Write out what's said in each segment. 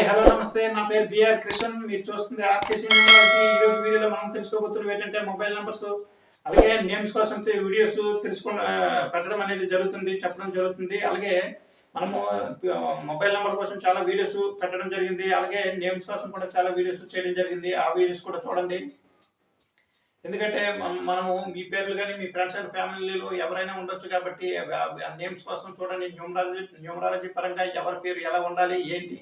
Hi hello నమస్తే. నా పేరు బిఆర్ కృష్ణన్. మీరు చూస్తుంది ఆర్కేసి ఈ రోజు వీడియోలో మనం తెలుసుకోబోతున్నవి ఏంటంటే మొబైల్ నంబర్స్. అలాగే నేమ్స్ కోసం వీడియోస్ తెలుసుకో పెట్టడం అనేది జరుగుతుంది చెప్పడం జరుగుతుంది. అలాగే మనము మొబైల్ నెంబర్ కోసం చాలా వీడియోస్ పెట్టడం జరిగింది. అలాగే నేమ్స్ కోసం కూడా చాలా వీడియోస్ చేయడం జరిగింది. ఆ వీడియోస్ కూడా చూడండి. ఎందుకంటే మనము మీ పేర్లు కానీ మీ ఫ్రెండ్స్ అండ్ ఫ్యామిలీలో ఎవరైనా ఉండొచ్చు కాబట్టి నేమ్స్ కోసం చూడండి. న్యూమరాలజీ న్యూమరాలజీ పరంగా ఎవరి పేరు ఎలా ఉండాలి ఏంటి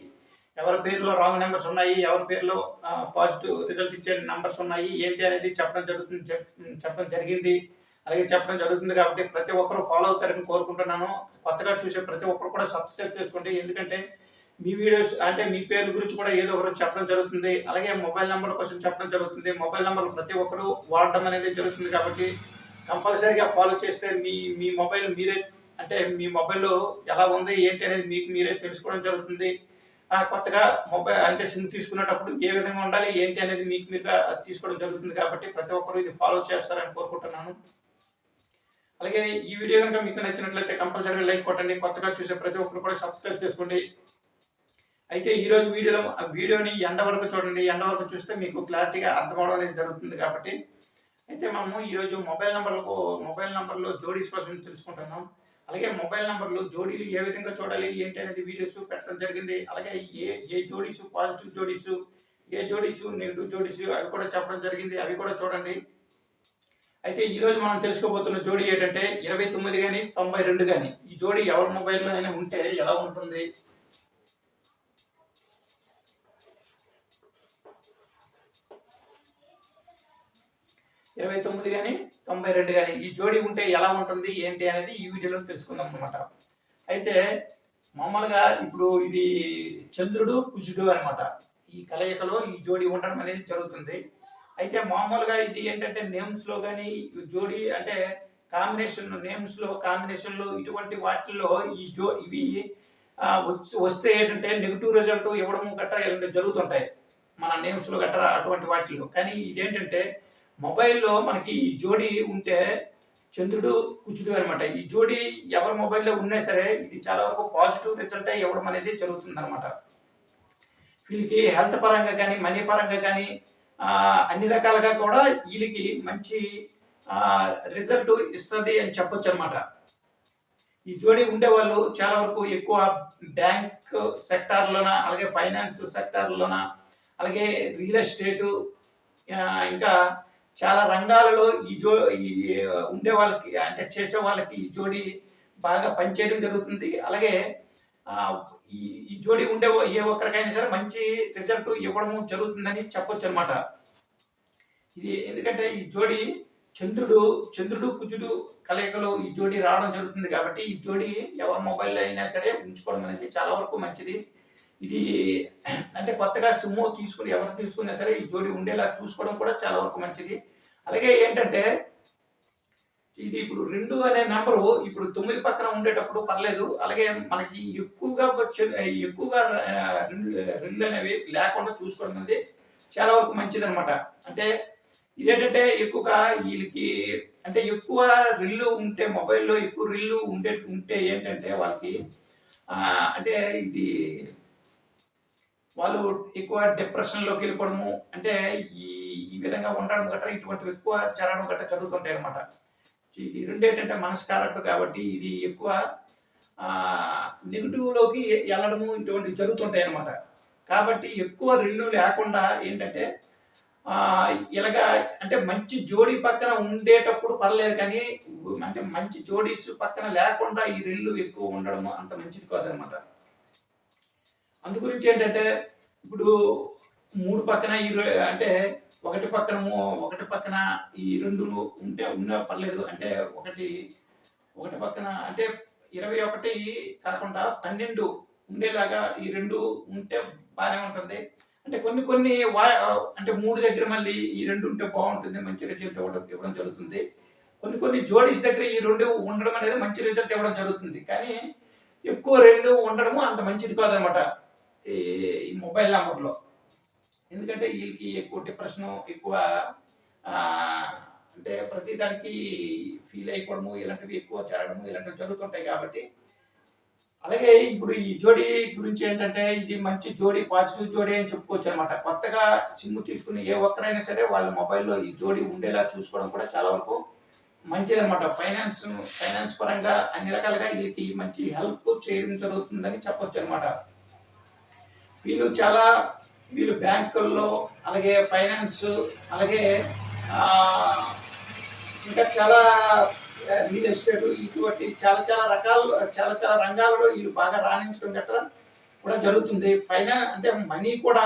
ఎవరి పేరులో రాంగ్ నెంబర్స్ ఉన్నాయి ఎవరి పేరులో పాజిటివ్ రిజల్ట్ ఇచ్చే నెంబర్స్ ఉన్నాయి ఏంటి అనేది చెప్పడం జరుగుతుంది చెప్పడం జరిగింది. అలాగే చెప్పడం జరుగుతుంది కాబట్టి ప్రతి ఒక్కరు ఫాలో అవుతారని కోరుకుంటున్నాను. కొత్తగా చూసే ప్రతి ఒక్కరు కూడా సబ్స్క్రైబ్ చేసుకోండి. ఎందుకంటే మీ వీడియోస్ అంటే మీ పేరు గురించి కూడా ఏదో ఒకరు చెప్పడం జరుగుతుంది. అలాగే మొబైల్ నెంబర్ కోసం చెప్పడం జరుగుతుంది. మొబైల్ నెంబర్ ప్రతి ఒక్కరు వాడడం అనేది జరుగుతుంది కాబట్టి కంపల్సరీగా ఫాలో చేస్తే మీ మీ మొబైల్ మీరే అంటే మీ మొబైల్లో ఎలా ఉంది ఏంటి అనేది మీకు మీరే తెలుసుకోవడం జరుగుతుంది. కొత్తగా మొబైల్ అంటే సిమ్ తీసుకునేటప్పుడు ఏ విధంగా ఉండాలి ఏంటి అనేది మీకు మీరుగా తీసుకోవడం జరుగుతుంది కాబట్టి ప్రతి ఒక్కరు ఇది ఫాలో చేస్తారని కోరుకుంటున్నాను. అలాగే ఈ వీడియో కనుక మీకు నచ్చినట్లయితే కంపల్సరీగా లైక్ కొట్టండి కొత్తగా చూసే ప్రతి ఒక్కరు కూడా సబ్స్క్రైబ్ చేసుకోండి. అయితే ఈరోజు వీడియోలో ఆ వీడియోని ఎండ వరకు చూడండి ఎండ వరకు చూస్తే మీకు క్లారిటీగా అర్థం అనేది జరుగుతుంది కాబట్టి. అయితే మనము ఈరోజు మొబైల్ నెంబర్లకు మొబైల్ నెంబర్లో జోడీస్ కోసం తెలుసుకుంటున్నాం. అలాగే మొబైల్ నెంబర్లు జోడీలు ఏ విధంగా చూడాలి ఏంటి అనేది వీడియోస్ పెట్టడం జరిగింది. అలాగే ఏ ఏ జోడీస్ పాజిటివ్ జోడీస్ ఏ జోడీస్ నెగిటివ్ జోడీస్ అవి కూడా చెప్పడం జరిగింది. అవి కూడా చూడండి. అయితే ఈరోజు మనం తెలుసుకోబోతున్న జోడీ ఏంటంటే ఇరవై తొమ్మిది కానీ తొంభై రెండు కానీ ఈ జోడీ ఎవరి మొబైల్లో అయినా ఉంటే ఎలా ఉంటుంది? ఇరవై తొమ్మిది కానీ తొంభై రెండు కానీ ఈ జోడీ ఉంటే ఎలా ఉంటుంది ఏంటి అనేది ఈ వీడియోలో తెలుసుకుందాం అనమాట అయితే మామూలుగా ఇప్పుడు ఇది చంద్రుడు కుజుడు అనమాట ఈ కలయికలో ఈ జోడీ ఉండడం అనేది జరుగుతుంది. అయితే మామూలుగా ఇది ఏంటంటే నేమ్స్లో కానీ జోడీ అంటే కాంబినేషన్ నేమ్స్లో కాంబినేషన్లో ఇటువంటి వాటిల్లో ఈ జో ఇవి వస్తే ఏంటంటే నెగిటివ్ రిజల్ట్ ఇవ్వడం గట్రా ఇలాంటివి జరుగుతుంటాయి. మన నేమ్స్లో గట్రా అటువంటి వాటిల్లో. కానీ ఇదేంటంటే మొబైల్లో మనకి ఈ జోడీ ఉంటే చంద్రుడు కుచుడు అనమాట ఈ జోడీ ఎవరి మొబైల్లో ఉన్నా సరే ఇది చాలా వరకు పాజిటివ్ రిజల్ట్ ఇవ్వడం అనేది జరుగుతుంది అనమాట వీళ్ళకి హెల్త్ పరంగా కానీ మనీ పరంగా కానీ అన్ని రకాలుగా కూడా వీళ్ళకి మంచి రిజల్ట్ ఇస్తుంది అని చెప్పొచ్చు అనమాట ఈ జోడీ ఉండేవాళ్ళు చాలా వరకు ఎక్కువ బ్యాంక్ సెక్టార్లోన అలాగే ఫైనాన్స్ సెక్టార్లోన అలాగే రియల్ ఎస్టేటు ఇంకా చాలా రంగాలలో ఈ జో ఈ ఉండే వాళ్ళకి అంటే చేసే వాళ్ళకి ఈ జోడి బాగా పనిచేయడం జరుగుతుంది. అలాగే ఈ ఈ ఉండే ఏ ఒక్కరికైనా సరే మంచి రిజల్ట్ ఇవ్వడం జరుగుతుందని చెప్పొచ్చు అనమాట ఇది ఎందుకంటే ఈ జోడి చంద్రుడు చంద్రుడు కుజుడు కలయికలో ఈ జోడీ రావడం జరుగుతుంది కాబట్టి ఈ జోడీ ఎవరి మొబైల్లో అయినా సరే ఉంచుకోవడం అనేది చాలా వరకు మంచిది. ఇది అంటే కొత్తగా సిమ్ తీసుకుని ఎవరు తీసుకున్నా సరే ఈ జోడి ఉండేలా చూసుకోవడం కూడా చాలా వరకు మంచిది. అలాగే ఏంటంటే ఇది ఇప్పుడు రెండు అనే నెంబరు ఇప్పుడు తొమ్మిది పక్కన ఉండేటప్పుడు పర్లేదు. అలాగే మనకి ఎక్కువగా ఎక్కువగా రెండు రెండు అనేవి లేకుండా చూసుకోవడం అనేది చాలా వరకు మంచిది అనమాట అంటే ఇదేంటంటే ఎక్కువగా వీళ్ళకి అంటే ఎక్కువ రిల్లు ఉంటే మొబైల్లో ఎక్కువ రిల్లు ఉండే ఉంటే ఏంటంటే వాళ్ళకి అంటే ఇది వాళ్ళు ఎక్కువ డిప్రెషన్లోకి వెళ్ళిపోవడము అంటే ఈ ఈ విధంగా ఉండడం గట్రా ఇటువంటివి ఎక్కువ జరగడం గట్రా జరుగుతుంటాయి అనమాట ఈ రెండు ఏంటంటే మనసు కారట్టు కాబట్టి ఇది ఎక్కువ నెగిటివ్లోకి వెళ్ళడము ఇటువంటివి జరుగుతుంటాయి అనమాట కాబట్టి ఎక్కువ రెండు లేకుండా ఏంటంటే ఇలాగా అంటే మంచి జోడీ పక్కన ఉండేటప్పుడు పర్లేదు కానీ అంటే మంచి జోడీస్ పక్కన లేకుండా ఈ రెల్లు ఎక్కువ ఉండడం అంత మంచిది కాదనమాట అందు గురించి ఏంటంటే ఇప్పుడు మూడు పక్కన ఈ అంటే ఒకటి పక్కన ఒకటి పక్కన ఈ రెండు ఉంటే ఉన్నా పర్లేదు. అంటే ఒకటి ఒకటి పక్కన అంటే ఇరవై ఒకటి కాకుండా పన్నెండు ఉండేలాగా ఈ రెండు ఉంటే బాగానే ఉంటుంది. అంటే కొన్ని కొన్ని వా అంటే మూడు దగ్గర మళ్ళీ ఈ రెండు ఉంటే బాగుంటుంది మంచి రిజల్ట్ ఇవ్వడం ఇవ్వడం జరుగుతుంది. కొన్ని కొన్ని జోడీస్ దగ్గర ఈ రెండు ఉండడం అనేది మంచి రిజల్ట్ ఇవ్వడం జరుగుతుంది. కానీ ఎక్కువ రెండు ఉండడము అంత మంచిది కాదనమాట. ఈ ఈ మొబైల్ నెంబర్లో ఎందుకంటే వీళ్ళకి ఎక్కువ డిప్రెషన్ ఎక్కువ అంటే ప్రతిదానికి ఫీల్ అయిపోవడము ఇలాంటివి ఎక్కువ చేరడము ఇలాంటివి జరుగుతుంటాయి కాబట్టి. అలాగే ఇప్పుడు ఈ జోడీ గురించి ఏంటంటే ఇది మంచి జోడీ పాజిటివ్ జోడీ అని చెప్పుకోవచ్చు అనమాట. కొత్తగా సిమ్ తీసుకుని ఏ ఒక్కరైనా సరే వాళ్ళ మొబైల్లో ఈ జోడీ ఉండేలా చూసుకోవడం కూడా చాలా వరకు మంచిది అనమాట. ఫైనాన్స్ ఫైనాన్స్ పరంగా అన్ని రకాలుగా వీళ్ళకి మంచి హెల్ప్ చేయడం జరుగుతుందని చెప్పొచ్చు అనమాట. వీళ్ళు చాలా వీళ్ళు బ్యాంకుల్లో అలాగే ఫైనాన్స్ అలాగే ఇంకా చాలా రియల్ ఎస్టేట్ ఇటువంటి చాలా చాలా రకాల చాలా చాలా రంగాలలో వీళ్ళు బాగా రాణించడం గట్రా కూడా జరుగుతుంది. ఫైనాన్స్ అంటే మనీ కూడా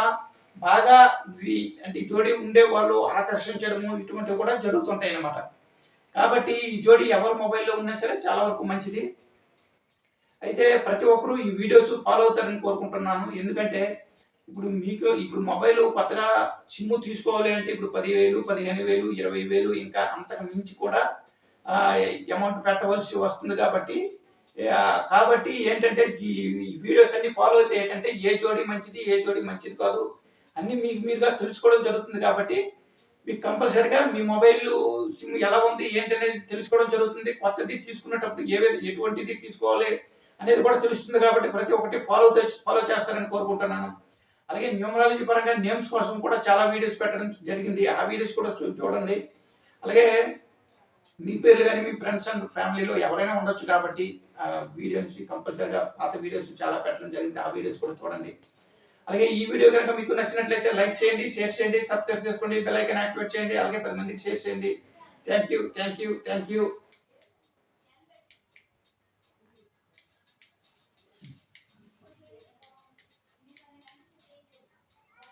బాగా వి- అంటే ఈ ఉండే వాళ్ళు ఆకర్షించడము ఇటువంటివి కూడా జరుగుతుంటాయి అన్నమాట కాబట్టి ఈ జోడి ఎవరి మొబైల్లో ఉన్నా సరే చాలా వరకు మంచిది. అయితే ప్రతి ఒక్కరూ ఈ వీడియోస్ ఫాలో అవుతారని కోరుకుంటున్నాను. ఎందుకంటే ఇప్పుడు మీకు ఇప్పుడు మొబైల్ కొత్తగా సిమ్ తీసుకోవాలి అంటే ఇప్పుడు పదివేలు పదిహేను వేలు ఇరవై వేలు ఇంకా అంతకు మించి కూడా అమౌంట్ పెట్టవలసి వస్తుంది కాబట్టి కాబట్టి ఏంటంటే ఈ వీడియోస్ అన్ని ఫాలో అయితే ఏంటంటే ఏ జోడి మంచిది ఏ జోడి మంచిది కాదు అన్ని మీకు మీరుగా తెలుసుకోవడం జరుగుతుంది కాబట్టి మీకు కంపల్సరిగా మీ మొబైల్ సిమ్ ఎలా ఉంది ఏంటనేది తెలుసుకోవడం జరుగుతుంది. కొత్తది తీసుకునేటప్పుడు ఏ ఎటువంటిది తీసుకోవాలి అనేది కూడా తెలుస్తుంది కాబట్టి ప్రతి ఒక్కటి ఫాలో ఫాలో చేస్తారని కోరుకుంటున్నాను. అలాగే న్యూమరాలజీ పరంగా నేమ్స్ కోసం కూడా చాలా వీడియోస్ పెట్టడం జరిగింది. ఆ వీడియోస్ కూడా చూడండి. అలాగే మీ పేర్లు కానీ మీ ఫ్రెండ్స్ అండ్ ఫ్యామిలీలో ఎవరైనా ఉండొచ్చు కాబట్టి ఆ వీడియోస్ కంపల్సరీగా పాత వీడియోస్ చాలా పెట్టడం జరిగింది. ఆ వీడియోస్ కూడా చూడండి. అలాగే ఈ వీడియో కనుక మీకు నచ్చినట్లయితే లైక్ చేయండి షేర్ చేయండి సబ్స్క్రైబ్ చేసుకోండి బెల్ ఐకాన్ యాక్టివేట్ చేయండి అలాగే పది మందికి షేర్ చేయండి. Thank you thank you thank you.